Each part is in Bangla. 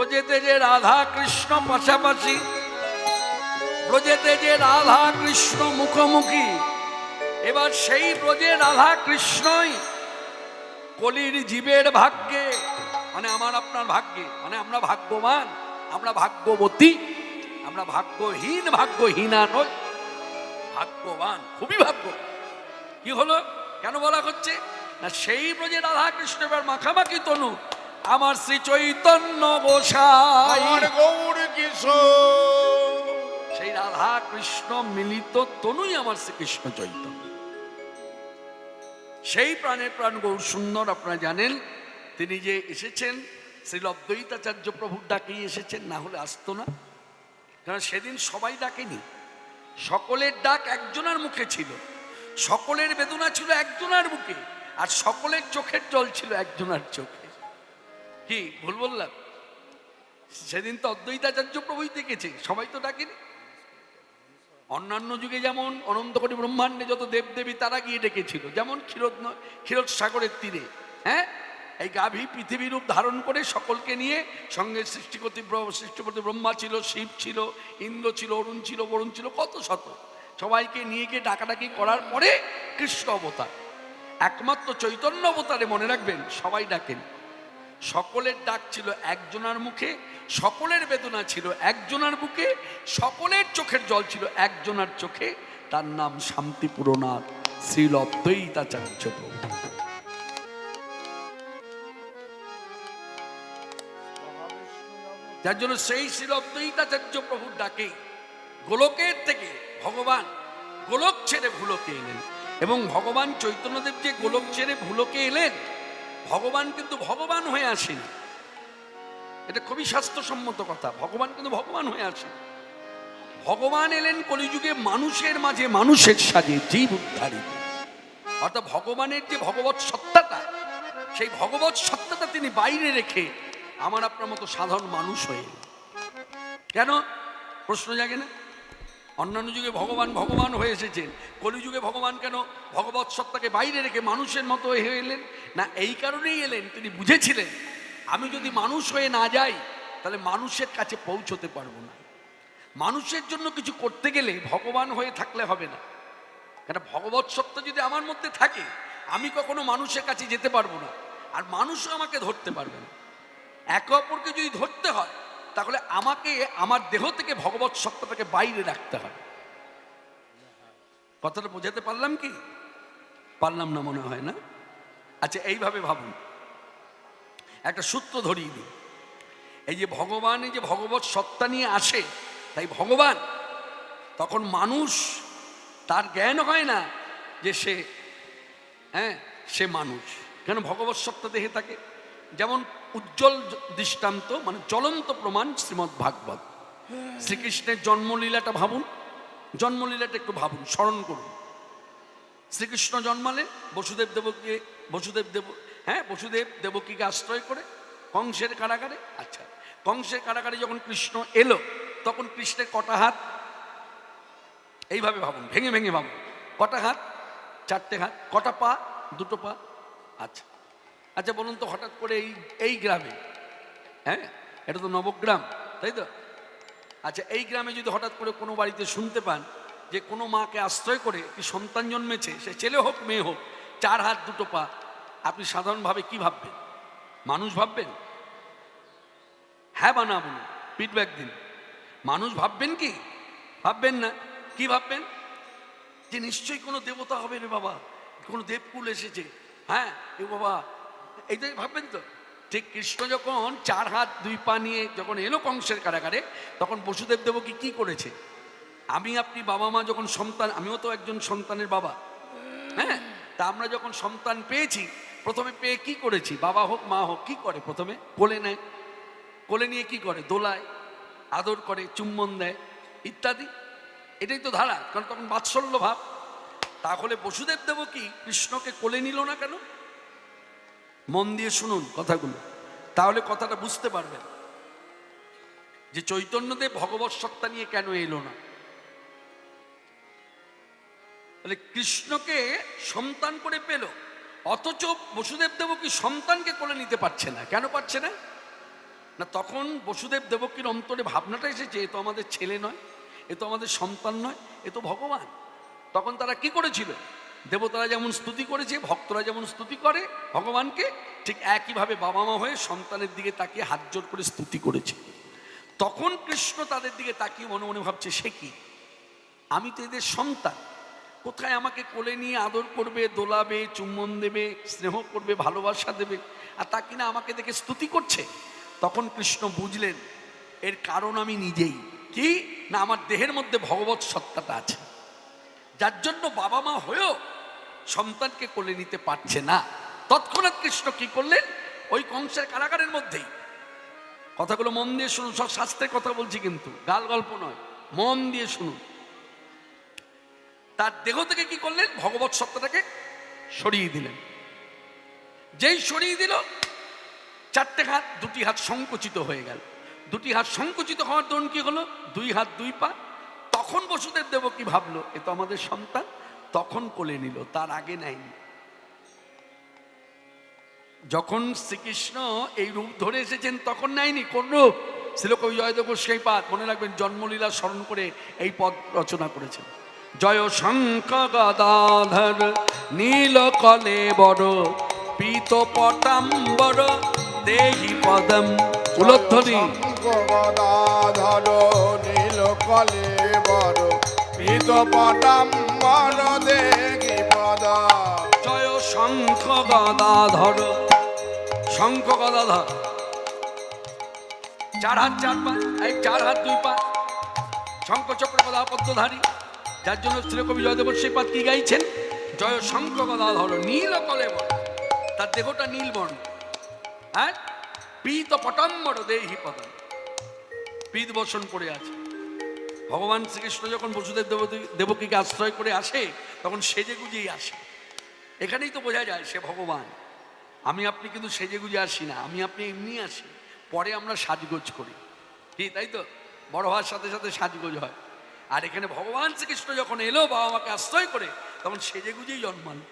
ব্রজেতে যে রাধা কৃষ্ণ পাশাপাশি, ব্রজেতে যে রাধা কৃষ্ণ মুখোমুখি, এবার সেই ব্রজে রাধা কৃষ্ণই কলির জীবের ভাগ্যে মানে আমার আপনার ভাগ্যে মানে আমরা ভাগ্যবান, আমরা ভাগ্যবতী, আমরা ভাগ্যহীন ভাগ্যহীনা নই ভাগ্যবান, খুবই ভাগ্য কি হলো? কেন বলা হচ্ছে? না, সেই ব্রজে রাধা কৃষ্ণ এবার মাখামাখি তনু আমার শ্রী চৈতন্য গোসাই গৌর কিশোর। সেই রাধা কৃষ্ণ মিলিত তনুই আমার শ্রীকৃষ্ণ চৈতন্য। সেই প্রাণের প্রাণ গৌর সুন্দর আপনারা জানেন তিনি যে এসেছেন শ্রী অদ্বৈতাচার্য প্রভুর ডাকেই এসেছেন না হলে আসতো না। কারণ সেদিন সবাই ডাকেনি। সকলের ডাক একজনের মুখে ছিল। সকলের বেদনা ছিল একজনের মুখে আর সকলের চোখের জল ছিল একজনের চোখে। কি, ভুল বললাম? সেদিন তো অদ্বৈতাচার্য প্রভুই দেখেছে, সবাই তো ডাকেনি? অন্যান্য যুগে যেমন অনন্ত কোটি ব্রহ্মাণ্ডে যত দেবদেবী, তারা গিয়ে ডেকেছিল। যেমন ক্ষীরোদ ক্ষীরোদ সাগরের তীরে হ্যাঁ? এই গাভী পৃথিবী রূপ ধারণ করে সকলকে নিয়ে সঙ্গে সৃষ্টিপতি সৃষ্টিপতি ব্রহ্মা ছিল, শিব ছিল, ইন্দ্র ছিল, অরুণ ছিল, বরুণ ছিল, কত শত। সবাইকে নিয়ে গিয়ে ডাকাডাকি করার পরে কৃষ্ণ অবতার। একমাত্র চৈতন্য অবতারে মনে রাখবেন, সবাই ডাকেন। সকলের ডাক ছিল একজনার মুখে, সকলের বেদনা ছিল একজনার বুকে, সকলের চোখের জল ছিল একজনার চোখে তার নাম শান্তিপুরনাথ, শ্রীল অদ্বৈতাচার্য প্রভু। যার জন্য সেই শ্রীল অদ্বৈতাচার্য প্রভুর ডাকে গোলকের থেকে ভগবান গোলক ছেড়ে ভুলোকে এলেন এবং ভগবান চৈতন্যদেব যে গোলক ছেড়ে ভুলোকে এলেন ভগবান কিন্তু ভগবান হয়ে আসেন। এটা খুবই স্বাস্থ্যসম্মত কথা। ভগবান কিন্তু ভগবান হয়ে আসেন। ভগবান এলেন কলিযুগে মানুষের মাঝে মানুষের সাজে, জীব উদ্ধারিত অর্থাৎ ভগবানের যে ভগবত সত্তাটা, সেই ভগবত সত্তাটা তিনি বাইরে রেখে আমার আপনার মতো সাধারণ মানুষ হয়ে কেন? প্রশ্ন জাগে না? অন্যান্য যুগে ভগবান ভগবান হয়ে এসেছেন। কলিযুগে ভগবান কেন ভগবত সত্তাকে বাইরে রেখে মানুষের মতো হয়ে এলেন? না, এই কারণেই এলেন, তিনি বুঝেছিলেন, আমি যদি মানুষ হয়ে না যাই, তাহলে মানুষের কাছে পৌঁছতে পারব না। মানুষের জন্য কিছু করতে গেলে ভগবান হয়ে থাকলে হবে না। কেন ভগবত সত্তা যদি আমার মধ্যে থাকে, আমি কখনো মানুষের কাছে যেতে পারব না, আর মানুষও আমাকে ধরতে পারবে না। একে অপরকে যদি ধরতে হয়, তাহলে আমাকে, আমার দেহ থেকে ভগবত সত্তাটাকে বাইরে রাখতে হয় কথাটা বোঝাতে পারলাম কি? পারলাম না মনে হয় না? আচ্ছা এইভাবে ভাবুন। একটা সূত্র ধরিয়ে দিই। এই যে ভগবান, এই যে ভগবত সত্তা নিয়ে আসে, তাই ভগবান, তখন মানুষ তার জ্ঞান হয় না যে সে হ্যাঁ সে মানুষ। কেন? ভগবত সত্তা দেহে থাকে। যেমন উজ্জ্বল দৃষ্টান্ত মানে জ্বলন্ত প্রমাণ শ্রীমৎ ভাগবত। শ্রীকৃষ্ণের জন্মলীলাটা ভাবুন। জন্মলীলাটা একটু ভাবুন, স্মরণ করুন। শ্রীকৃষ্ণ জন্মালে বসুদেব দেবকে বসুদেব দেব হ্যাঁ বসুদেব দেবকীকে আশ্রয় করে কংসের কারাগারে আচ্ছা কংসের কারাগারে যখন কৃষ্ণ এলো, তখন কৃষ্ণের কটা হাত? এইভাবে ভাবুন, ভেঙে ভেঙে ভাবুন। কটা হাত? চারটে হাত। কটা পা? দুটো পা? আচ্ছা আচ্ছা বলুন তো হঠাৎ করে এই এই গ্রামে হ্যাঁ এটা তো নবগ্রাম, তাই তো? আচ্ছা এই গ্রামে যদি হঠাৎ করে কোনো বাড়িতে শুনতে পান যে কোনো মাকে আশ্রয় করে একটি সন্তান জন্মেছে, সে ছেলে হোক, মেয়ে হোক, চার হাত, দুটো পা, আপনি সাধারণভাবে কি ভাববেন? মানুষ ভাববেন? হ্যাঁ বা না, বলুন ফিডব্যাক দিন। মানুষ ভাববেন কি? ভাববেন না, কি ভাববেন? যে নিশ্চয়ই কোনো দেবতা হবে রে বাবা, কোনো দেবকুল এসেছে হ্যাঁ এ বাবা, এইটাই ভাববেন তো? ঠিক কৃষ্ণ যখন চার হাত দুই পা নিয়ে যখন এলো কংসের কারাগারে, তখন বসুদেব দেবকী কি করেছে? আমি, আপনি, বাবা, মা যখন সন্তান, আমিও তো একজন সন্তানের বাবা। হ্যাঁ? তা আমরা যখন সন্তান পেয়েছি, প্রথমে পেয়ে কি করেছি? বাবা হোক, মা হোক, কি করে প্রথমে? কোলে নেয়। কোলে নিয়ে কি করে? দোলায়, আদর করে, চুম্বন দেয়, ইত্যাদি। এটাই তো ধারা, কারণ তখন বাৎসল্য ভাব। তাহলে বসুদেব দেব কি কৃষ্ণকে কোলে নিল না কেন? মন দিয়ে শুনুন কথাগুলো। তাহলে কথাটা বুঝতে পারবেন। যে চৈতন্যদেব ভগবত সত্তা নিয়ে কেন এলো না? তাহলে কৃষ্ণকে সন্তান করে পেল, অথচ বসুদেব দেব কি সন্তানকে কোলে নিতে পারছে না। কেন পারছে না? না, তখন বসুদেব দেবকীর অন্তরে ভাবনাটা এসেছে, এ তো আমাদের ছেলে নয়, এ তো আমাদের সন্তান নয়, এ তো ভগবান। তখন তারা কি করেছিল? দেবতারা যেমন স্তুতি করেছে ভক্তরা যেমন স্তুতি করে, ভগবানকে ঠিক একইভাবে বাবা মা হয়ে সন্তানের দিকে তাকিয়ে হাত জোর করে স্তুতি করেছে। তখন কৃষ্ণ তাদের দিকে তাকিয়ে মনে মনে ভাবছে, সে কি? আমি তো এদের সন্তান। কোথায় আমাকে কোলে নিয়ে আদর করবে, দোলাবে, চুম্বন দেবে, স্নেহ করবে, ভালোবাসা দেবে? আর তা কিনা আমাকে দেখে স্তুতি করছে? তখন কৃষ্ণ বুঝলেন, এর কারণ আমি নিজেই। কি? না, আমার দেহের মধ্যে ভগবত সত্তাটা আছে। যার জন্য বাবা মা হয়েও সন্তানকে কোলে নিতে পারছে না। তৎক্ষণাৎ কৃষ্ণ কি করলেন? ওই কংসের কারাগারের মধ্যেই। কথাগুলো মন দিয়ে শুনুন, সব শাস্ত্রের কথা বলছি কিন্তু, গাল গল্প নয়, মন দিয়ে শুনুন। তার দেহ থেকে কি করলেন? ভগবত সত্তাটাকে সরিয়ে দিলেন। যেই সরিয়ে দিল, চারটে হাত, দুটি হাত সংকুচিত হয়ে গেল। দুটি হাত সংকুচিত হওয়ার দরুন কি হলো? দুই হাত দুই পা। তখন বসুদেব দেব কি ভাবলো? এ তো আমাদের সন্তান। তখন কোলে নিল, তার আগে নেয়নি। যখন শ্রীকৃষ্ণ এই রূপ ধরে এসেছেন, তখন নেয়নি। কোন রূপ? শ্রীলোক জয়দেব সেই পাত মনে রাখবেন, জন্মলীলা স্মরণ করে এই পদ রচনা করেছেন। জয় শঙ্খ গদাধর, নীল কলে বড়, পীত পটাম্বর, দেহি পদম। উলধ্বনি। গদাধর, নীল কলে বড়, পিত পটাম্বর। শঙ্খ গদাধর শঙ্খ গদাধর চার হাত, চার পা, এই চার হাত, দুই পা। শঙ্খ চক্র গদা পদ্মধারী যার জন্য শ্রীকবি জয়দেব সেই শ্রীপাদ কি গাইছেন? জয় শঙ্খ গদা গদাধর নীল কলে বড় তার দেহটা নীল বর্ণ। হ্যাঁ? পীত পটাম্বর দেহি পদম পীত বসন করে আছে। ভগবান শ্রীকৃষ্ণ যখন বসুদেব দেবতী দেবকীকে আশ্রয় করে আসে, তখন সেজে গুজেই আসে। এখানেই তো বোঝা যায় সে ভগবান। আমি আপনি কিন্তু সেজে গুজে আসি না, আমি আপনি এমনি আসি। পরে আমরা সাজগোজ করি। কি, তাই তো? বড় হওয়ার সাথে সাথে সাজগোজ হয়। আর এখানে ভগবান শ্রীকৃষ্ণ যখন এলো, বাবা মাকে আশ্রয় করে, তখন সেজে গুজেই জন্মানো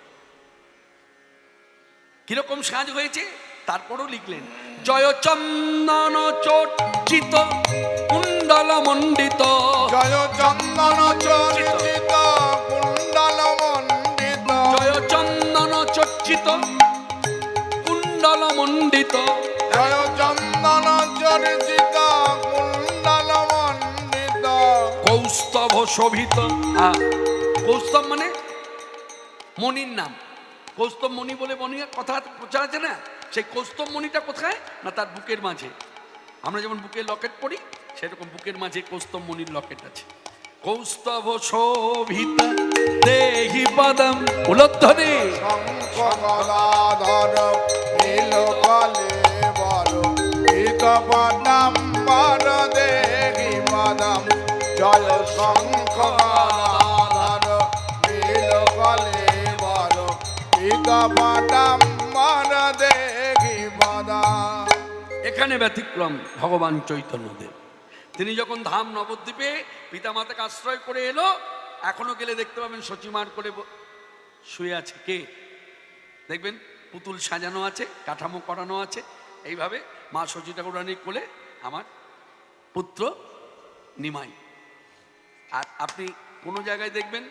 কীরকম সাজ হয়েছে? তারপরও লিখলেন, জয় চন্দন চর্চিত, কুণ্ডল মণ্ডিত। জয় চন্দন চরিত চর্চিত কুণ্ডল মণ্ডিত জয় চন্দন চরিত কুণ্ডল মণ্ডিত কৌস্তভ শোভিত কৌস্তব মানে মণির নাম। কৌস্তব মণি বলে মণি কথা প্রচার আছে না? সেই কৌস্তব মণিটা কোথায়? না তার বুকের মাঝে। আমরা যেমন বুকের লকেট পড়ি সেরকম বুকের মাঝে কৌস্তব মণির লকেট আছে। কৌস্তভ শোভিত দেহি পদম উলধ্বনি। শঙ্খ গদাধর নীল কলে বড় পিত পটাম্বর দেখি পদম। জয় শঙ্খ গদাধর নীল কলে বড় পিত পটাম্বর দেখি পদম। এখানে ব্যতিক্রম ভগবান চৈতন্যদেব। তিনি যখন ধাম নবদ্বীপে পিতামাতাকে আশ্রয় করে এলো, এখনও গেলে দেখতে পাবেন সচিমার করে শুয়ে আছে কে? দেখবেন পুতুল সাজানো আছে, কাঠামো করানো আছে। এইভাবে মা সচি ঠাকুরানির কোলে আমার পুত্র নিমাই। আর আপনি কোনো জায়গায় দেখবেন,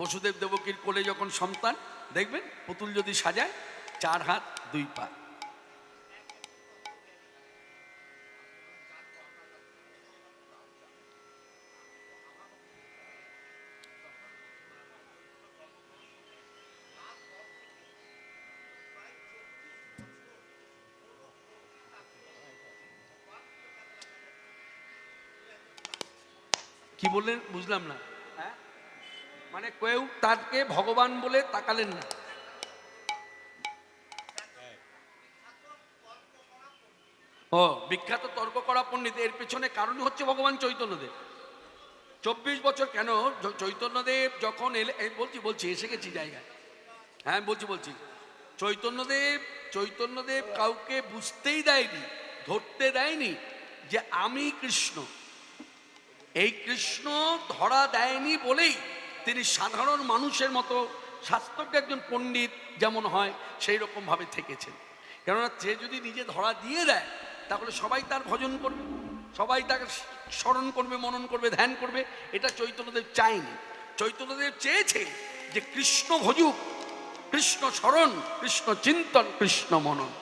বসুদেব দেবকীর কোলে যখন সন্তান, দেখবেন পুতুল যদি সাজায়, চার হাত, দুই পা। কি বললেন? বুঝলাম না। হ্যাঁ? মানে কেউ তাকে ভগবান বলে তাকালেন না। ও বিখ্যাত তর্ক করা পণ্ডিত এর পেছনে কারণ হচ্ছে ভগবান চৈতন্যদেব। চব্বিশ বছর কেন চৈতন্যদেব যখন এলে এই বলছি বলছি এসে গেছি জায়গায়। হ্যাঁ বলছি বলছি। চৈতন্যদেব চৈতন্যদেব কাউকে বুঝতেই দেয়নি ধরতে দেয়নি যে আমি কৃষ্ণ। এই কৃষ্ণ ধরা দেয়নি বলেই তিনি সাধারণ মানুষের মতো শাস্ত্রজ্ঞ একজন পণ্ডিত যেমন হয়, সেই রকমভাবে থেকেছেন। কেননা সে যদি নিজে ধরা দিয়ে দেয়, তাহলে সবাই তার ভজন করবে, সবাই তাকে স্মরণ করবে, মনন করবে, ধ্যান করবে, এটা চৈতন্যদেব চায়নি। চৈতন্যদেব চেয়েছে যে কৃষ্ণ ভজুক, কৃষ্ণ স্মরণ, কৃষ্ণ চিন্তন, কৃষ্ণ মনন।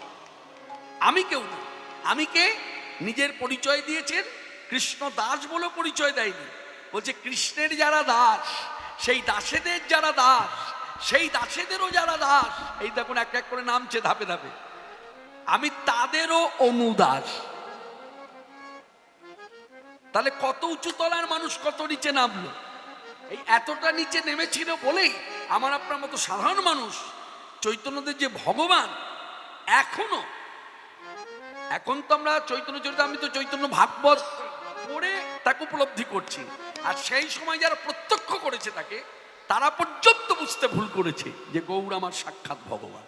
আমি কেউ না আমি কে? নিজের পরিচয় দিয়েছেন কৃষ্ণ দাস বলে পরিচয় দেয়নি। বলছে, কৃষ্ণের যারা দাস, সেই দাসেদের যারা দাস, সেই দাসেদেরও যারা দাস, এই দেখুন এক এক করে নামছে ধাপে ধাপে। আমি তাদেরও অনুদাস। তাহলে কত উঁচু তলার মানুষ কত নিচে নামলো? এই এতটা নিচে নেমেছিল বলেই আমার আপনার মতো সাধারণ মানুষ চৈতন্যদের যে ভগবান, এখনও, এখন তো আমরা চৈতন্য চরিত, আমি তো চৈতন্য ভাগবত পড়ে তাকে উপলব্ধি করছি। আর সেই সময় যারা প্রত্যক্ষ করেছে তাকে, তারা পর্যন্ত বুঝতে ভুল করেছে যে গৌর আমার সাক্ষাৎ ভগবান।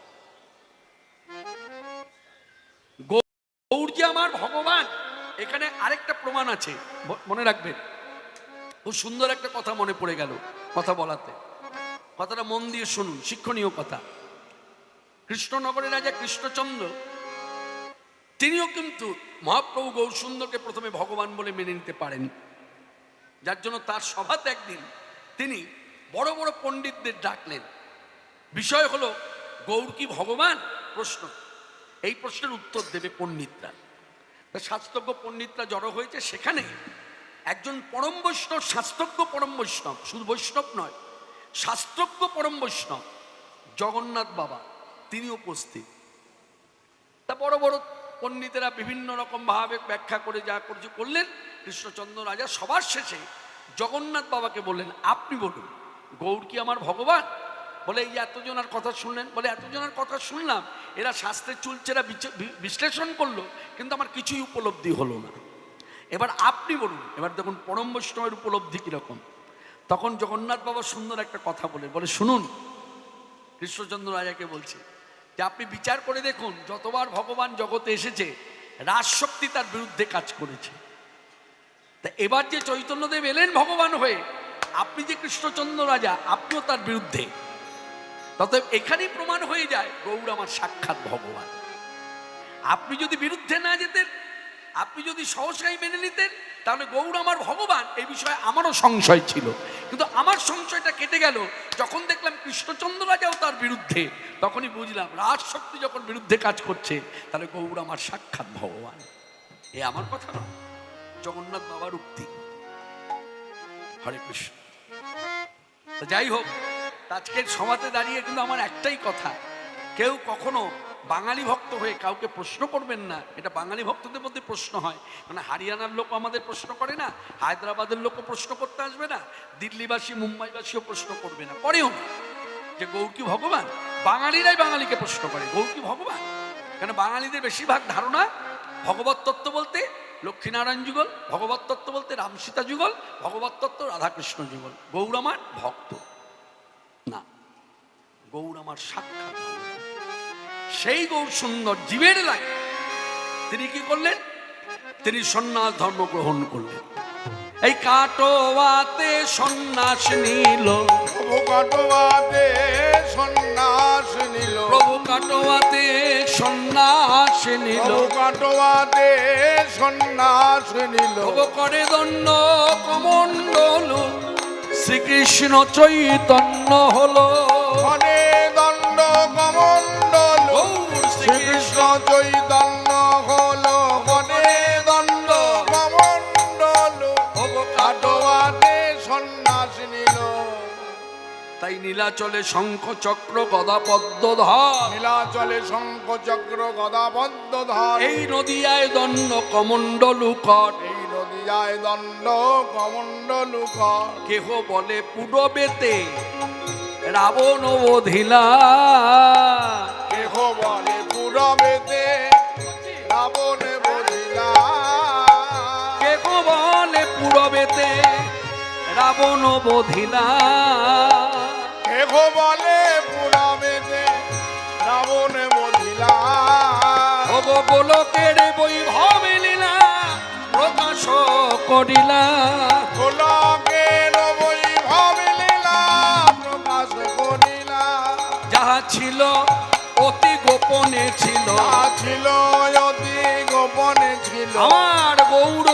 গৌর যে আমার ভগবান, এখানে আরেকটা প্রমাণ আছে। মনে রাখবেন খুব সুন্দর একটা কথা মনে পড়ে গেল কথা বলাতে। কথাটা মন দিয়ে শুনুন, শিক্ষণীয় কথা। কৃষ্ণনগরের রাজা কৃষ্ণচন্দ্র তিনিও কিন্তু মহাপ্রভু গৌর সুন্দরকে প্রথমে ভগবান বলে মেনে নিতে পারেন। যার জন্য তার সভাতে একদিন তিনি বড় বড় পণ্ডিতদের ডাকলেন। বিষয় হলো, গৌর কি ভগবান? প্রশ্ন। এই প্রশ্নের উত্তর দেবে পণ্ডিতরা। শাস্ত্রজ্ঞ পণ্ডিতরা জড়ো হয়েছে সেখানে। একজন পরম বৈষ্ণব, শাস্ত্রজ্ঞ পরম বৈষ্ণব, শুধু বৈষ্ণব নয়, শাস্ত্রজ্ঞ পরম বৈষ্ণব, জগন্নাথ বাবা তিনি উপস্থিত। তা বড় বড় পণ্ডিতেরা বিভিন্ন রকম ভাবে ব্যাখ্যা করে যা করছে করলেন। কৃষ্ণচন্দ্র রাজা সবার শেষে জগন্নাথ বাবাকে বললেন, আপনি বলুন গৌর কি আমার ভগবান? বলে, এই এতজনার কথা শুনলেন। বলে, এতজনের কথা শুনলাম। এরা শাস্ত্রের চুলচেরা বিশ্লেষণ করল, কিন্তু আমার কিছুই উপলব্ধি হলো না। এবার আপনি বলুন, এবার দেখুন পরম বৈষ্ণবের উপলব্ধি কীরকম। তখন জগন্নাথ বাবা সুন্দর একটা কথা বলে বলে, শুনুন, কৃষ্ণচন্দ্র রাজাকে বলছে যে আপনি বিচার করে দেখুন, যতবার ভগবান জগতে এসেছে, রাজশক্তি তার বিরুদ্ধে কাজ করেছে। তা এবার যে চৈতন্যদেব এলেন ভগবান হয়ে, আপনি যে কৃষ্ণচন্দ্র রাজা, আপনিও তার বিরুদ্ধে। ততএব এখানেই প্রমাণ হয়ে যায়, গৌর আমার সাক্ষাৎ ভগবান। আপনি যদি বিরুদ্ধে না যেতেন, আপনি যদি সহসাই মেনে নিতেন, তাহলে গৌর আমার ভগবান এই বিষয়ে আমারও সংশয় ছিল। কিন্তু আমার সংশয়টা কেটে গেল। যখন দেখলাম কৃষ্ণচন্দ্র রাজাও তার বিরুদ্ধে, তখনই বুঝলাম রাজশক্তি যখন বিরুদ্ধে কাজ করছে, তাহলে গৌর আমার সাক্ষাৎ ভগবান। এ আমার কথা নয় জগন্নাথ বাবার উক্তি। হরে কৃষ্ণ। যাই হোক, আজকের সভাতে দাঁড়িয়ে কিন্তু আমার একটাই কথা, কেউ কখনো বাঙালি ভক্ত হয়ে কাউকে প্রশ্ন করবেন না, এটা বাঙালি ভক্তদের মধ্যে প্রশ্ন হয়। মানে হারিয়ানার লোক আমাদের প্রশ্ন করে না, হায়দ্রাবাদের লোকও প্রশ্ন করতে আসবে না, দিল্লিবাসী, মুম্বাইবাসীও প্রশ্ন করবে না, করেও না। যে গৌর ভগবান? বাঙালিরাই বাঙালিকে প্রশ্ন করে গৌর ভগবান? কেন বাঙালিদের বেশিরভাগ ধারণা ভগবত তত্ত্ব বলতে লক্ষ্মীনারায়ণ যুগল, ভগবত তত্ত্ব বলতে রামসীতা যুগল, ভগবত তত্ত্ব রাধাকৃষ্ণ যুগল। গৌর আমার ভক্ত। না গৌর আমার সাক্ষাৎ। সেই গৌর সুন্দর জীবের লাগে। তিনি কি করলেন? তিনি সন্ন্যাস ধর্ম গ্রহণ করলেন। এই কাটোয়াতে সন্ন্যাস নিল। প্রভু কাটোয়াতে সন্ন্যাস নিল। প্রভু কাটোয়াতে সন্ন্যাস নিল। প্রভু কাটোয়াতে সন্ন্যাস নিল। প্রভু করে দণ্ড কমণ্ডল শ্রীকৃষ্ণ চৈতন্য হলো। চৈতন্য হল ধনে দণ্ড কমণ্ডল প্রভু কাটোয়া কাটোয়াতে সন্ন্যাস নিল। তাই নীলাচলে শঙ্খ চক্র গদা পদ্ম ধর নীলাচলে শঙ্খ চক্র গদাবদ্ধ ধর এই নদিয়ায় দণ্ড কমণ্ডল কর। এই নদীয়ায় দণ্ড কমণ্ডল কর। কেহ বলে পুরবেতে রাবণ বধিলা কেহ বলে রাবণ বধিলা। বলে পুরবেতে রাবণে বধিলা। ভগ গোলকের বৈভব লীলা প্রকাশ করিলা। গোলকের বৈভব লীলা প্রকাশ করিলা। যাহা ছিল অতি গোপনে ছিল। ছিল অতি গোপনে দিল আমার গৌর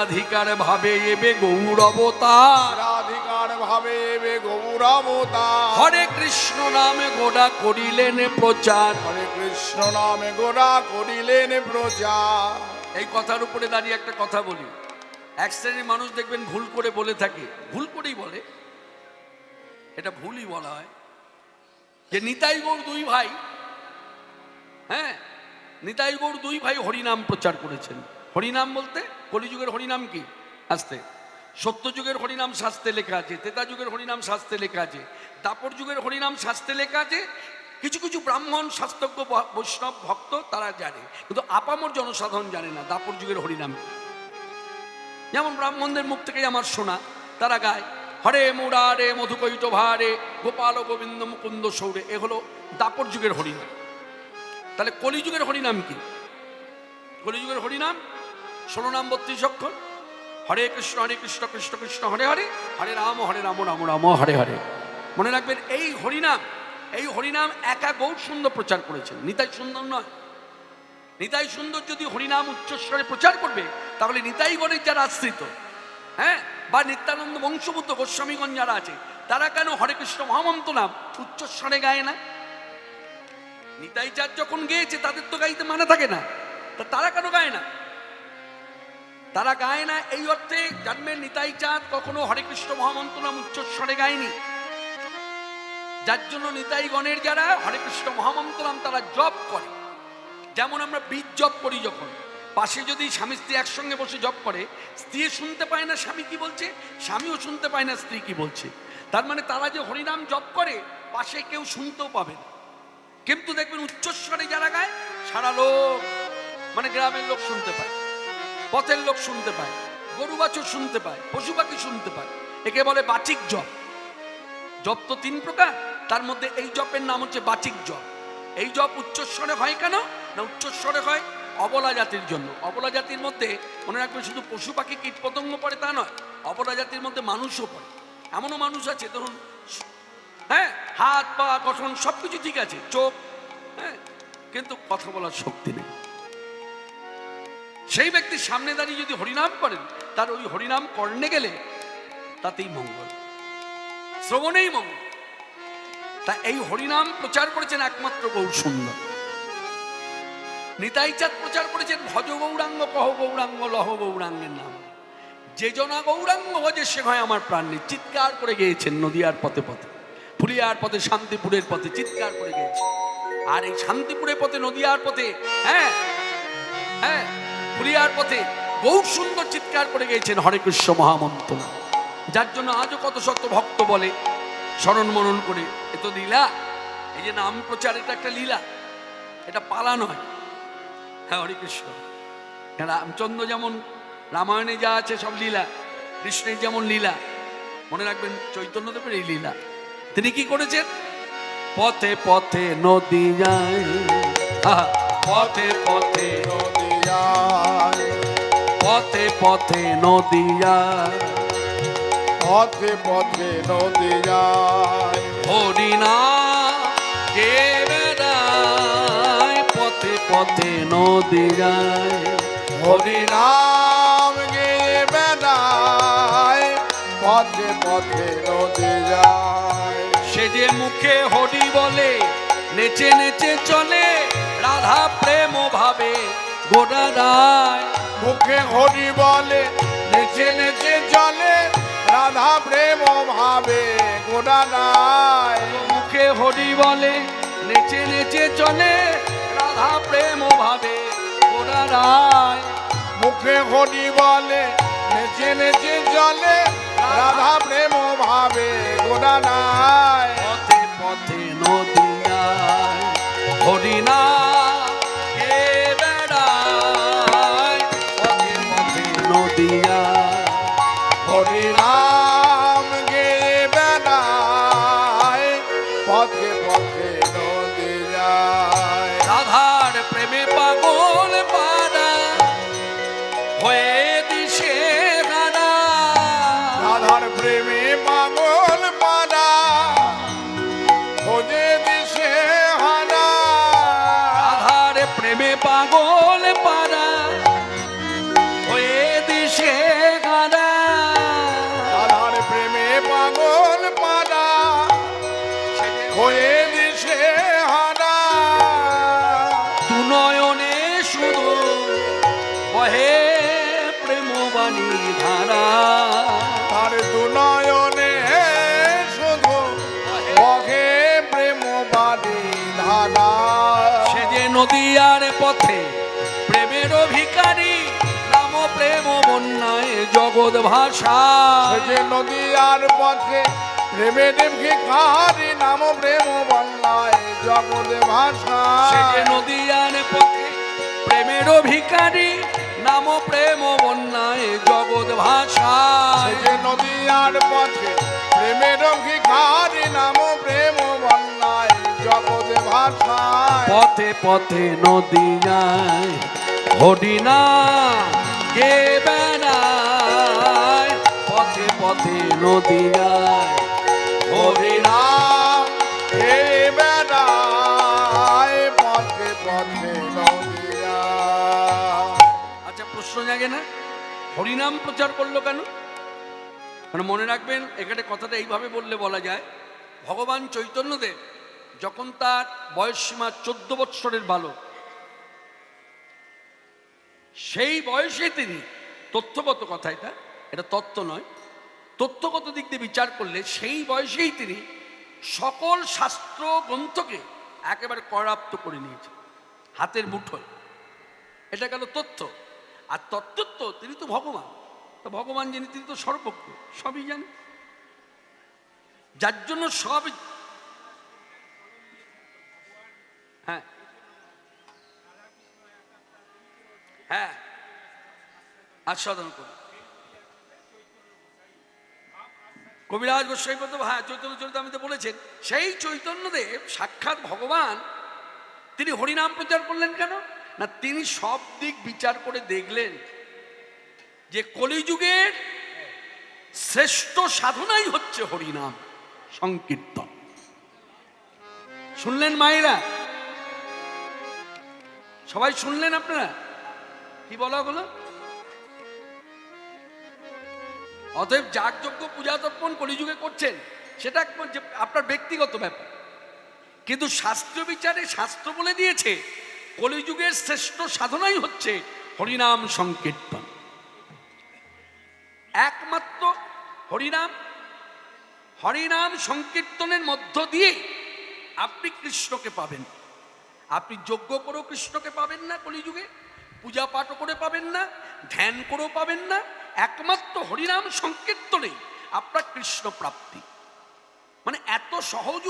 শ্রীরাধিকার ভাবে এবে গৌর অবতার রাধিকার ভাবে বে গৌরবতার হরে কৃষ্ণ নামে গোড়া করিলেন প্রচার। হরে কৃষ্ণ নামে গোরা করিলেন প্রচার। এই কথার উপরে দাঁড়িয়ে একটা কথা বলি। এক শ্রেণির মানুষ দেখবেন ভুল করে বলে থাকে। ভুল করেই বলে। এটা ভুলই বলা হয়। যে নিতাই গৌর দুই ভাই হ্যাঁ? নিতাই গৌর দুই ভাই হরিনাম প্রচার করেছেন। হরিনাম বলতে, কলিযুগের হরিনাম কি? আসতে। সত্যযুগের হরিনাম শাস্তে লেখা আছে তেতা যুগের হরিনাম শাস্তে লেখা আছে দাপর যুগের হরিনাম শাস্তে লেখা আছে, কিছু কিছু ব্রাহ্মণ শাস্ত্রজ্ঞ বৈষ্ণব ভক্ত তারা জানে, কিন্তু আপামর জনসাধারণ জানে না দাপর যুগের হরিনাম। যেমন ব্রাহ্মণদের মুখ থেকেই আমার শোনা, তারা গায়, হরে মুরারে মধুকৈট ভারে গোপাল গোবিন্দ মুকুন্দ সৌরে এ হলো দাপর যুগের হরিনাম। তাহলে কলিযুগের হরিনাম কি? কলিযুগের হরিনাম ষোলো নাম বত্রিশ অক্ষর হরে কৃষ্ণ হরে কৃষ্ণ কৃষ্ণ কৃষ্ণ, হরে হরে হরে রাম হরে রাম রাম রাম, হরে হরে। মনে রাখবেন, এই হরিনাম এই হরিনাম একা গৌর সুন্দর প্রচার করেছেন। নিতাই সুন্দর নয়। নিতাই সুন্দর যদি হরিনাম উচ্চস্বরে প্রচার করবে, তাহলে নিতাই নিতাইগণের যারা আশ্রিত হ্যাঁ বা নিত্যানন্দ বংশবুদ্ধ গোস্বামীগণ যারা আছে, তারা কেন হরে কৃষ্ণ মহামন্ত নাম উচ্চস্বরে গায় না? নিতাই চাঁদ যখন গেয়েছে, তাদের তো গাইতে মানা থাকে না। তা তারা কেন গায় না? তারা গায় না এই অর্থে জানবেন নিতাই চাঁদ কখনো হরে কৃষ্ণ মহামন্ত নাম উচ্চস্বরে গায়নি। যার জন্য নিতাই গণের যারা হরে কৃষ্ণ মহামন্ত নাম তারা জপ করে। যেমন আমরা বীজ জপ করি যখন, পাশে যদি স্বামী স্ত্রী একসঙ্গে বসে জপ করে স্ত্রী শুনতে পায় না স্বামী কি বলছে, স্বামীও শুনতে পায় না স্ত্রী কি বলছে। তার মানে তারা যে হরিনাম জপ করে, পাশে কেউ শুনতেও পাবে না। কিন্তু দেখবেন উচ্চস্বরে যারা গায়, সারা লোক মানে গ্রামের লোক শুনতে পায়। পথের লোক শুনতে পায়, গরু বাছুর শুনতে পায়, পশু পাখি শুনতে পায়। একে বলে বাচিক জপ। জপ তো তিন প্রকার, তার মধ্যে এই জপের নাম হচ্ছে বাচিক জপ। এই জপ উচ্চস্বরে হয় কেন? না, উচ্চস্বরে হয় অবলা জাতির জন্য। অবলা জাতির মধ্যে মনে রাখবেন শুধু পশু পাখি কীট পতঙ্গ পড়ে তা নয়, অবলা জাতির মধ্যে মানুষও পড়ে। এমনও মানুষ আছে, ধরুন হ্যাঁ হাত, পা, গঠন সব কিছু ঠিক আছে, চোখ হ্যাঁ কিন্তু কথা বলার শক্তি নেই। সেই ব্যক্তির সামনে দাঁড়িয়ে যদি হরিনাম করেন, তার ওই হরিনাম কর্ণে গেলে তাতেই মঙ্গল, শ্রবণেই মঙ্গল। তা এই হরিনাম প্রচার করেছেন একমাত্র গৌর সুন্দর। নিতাই চাঁদ প্রচার করেছেন ভজ গৌরাঙ্গ কহ গৌরাঙ্গ, লহ গৌরাঙ্গের নাম। যে জনা গৌরাঙ্গ ভজে সে হয় আমার প্রাণ। চিৎকার করে গিয়েছেন নদীয়ার পথে পথে, ফুলিয়ার পথে, শান্তিপুরের পথে চিৎকার করে গিয়েছে আর এই শান্তিপুরের পথে, নদীয়ার পথে হ্যাঁ হ্যাঁ ফুলিয়ার পথে গৌর সুন্দর চিৎকার করে গিয়েছেন হরে কৃষ্ণ মহামন্ত্র যার জন্য আজও কত শত ভক্ত বলে, স্মরণ মনন করে, এ তো লীলা, এই যে নাম প্রচার, এটা একটা লীলা, এটা পালা নয়। হ্যাঁ হরে কৃষ্ণ। রামচন্দ্র যেমন রামায়ণে যা আছে সব লীলা, কৃষ্ণের যেমন লীলা, মনে রাখবেন চৈতন্যদেবের এই লীলা। তিনি কি করেছেন? পথে পথে নদী যায় পথে পথে নদিয়ায় পথে পথে নদী যায় পথে পথে নদিয়ায় হরিনা কে বেড়ায়? পথে পথে নদী যায় হরিনাম গে বেড়ায়? পথে পথে নদিয়ায় সে যে মুখে হরি বলে নেচে নেচে চলে রাধা প্রেম ভাবে। গোটা রায় মুখে হরি বলে নেচে নেচে চলে রাধা প্রেম ভাবে গোড়া নাই মুখে হরি বলে নেচে নেচে চলে রাধা প্রেম ভাবে গোটা রায় মুখে হরি বলে নেচে নেচে চলে রাধা প্রেম ভাবে গোড়া নাই পথে পথে নদিয়ায় হরিনা কে শুধু বহে প্রেমবাণী ধারা। তার দুনয়নে শুধু বহে প্রেম বাণী ধারা। সে যে নদীয়ার পথে প্রেমের ভিকারী নাম প্রেম বন্যায় জগৎ ভাষা। যে নদী আর পথে প্রেমে দেবকে কারি নাম প্রেম বন্যায় জগৎ ভাষা। সে যে নদীয়ার পথে প্রেমের ভিকারী নাম প্রেম বন্যায় জগৎ ভাষা যে নদী আর পথে প্রেমে দেবকে নাম প্রেম বন্যায় জগৎ ভাষায়। পথে পথে নদীয়ায় হরিণা কে বেড়ায়। পথে পথে নদীয়ায় হরিণা হরিনাম হে বেড়ায়। পথে পথে নদিয়া আচ্ছা প্রশ্ন জাগে না? হরিনাম প্রচার করল কেন? মানে মনে রাখবেন, এখানে কথাটা এইভাবে বললে বলা যায়, ভগবান চৈতন্যদেব যখন তার বয়স সীমা চোদ্দ বৎসরের বালক, সেই বয়সে তিনি, তথ্যগত কথা এটা এটা তত্ত্ব নয়, তথ্যগত দিক দিয়ে বিচার করলে সেই বয়সেই তিনি সকল শাস্ত্র গ্রন্থকে একেবারে করাপ্ত করে নিয়েছে হাতের মুঠোয়। এটা গেল তথ্য। আর তত্ত্বত্ব, তিনি তো ভগবান। তো ভগবান যিনি, তিনি তো সর্বজ্ঞ, সবই জানেন যার জন্য সব হ্যাঁ। হ্যাঁ। আস্বাদন করুন। কবিরাজ গোস্বাইপদ হ্যাঁ চৈতন্য চরিতামিতে বলেছেন, সেই চৈতন্যদেব সাক্ষাৎ ভগবান, তিনি হরিনাম প্রচার করলেন কেন? না, তিনি সব দিক বিচার করে দেখলেন যে কলিযুগের শ্রেষ্ঠ সাধনাই হচ্ছে হরিনাম, সংকীর্তন। শুনলেন মায়েরা? সবাই শুনলেন আপনারা? কি বলা হলো? অতএব যাগযজ্ঞ, পূজা তর্পণ কলিযুগে করছেন, সেটা আপনার ব্যক্তিগত ব্যাপার। কিন্তু শাস্ত্র বিচারে শাস্ত্র বলে দিয়েছে কলিযুগের শ্রেষ্ঠ সাধনাই হচ্ছে হরিনাম সংকীর্তন। একমাত্র হরিনাম হরিনাম সংকীর্তনের মধ্য দিয়ে আপনি কৃষ্ণকে পাবেন। আপনি যজ্ঞ করেও কৃষ্ণকে পাবেন না কলিযুগে, পূজা পাঠও করে পাবেন না, ধ্যান করেও পাবেন না। একমাত্র হরিনাম সংকীর্তনে আপনার কৃষ্ণ প্রাপ্তি মানে এত সহজ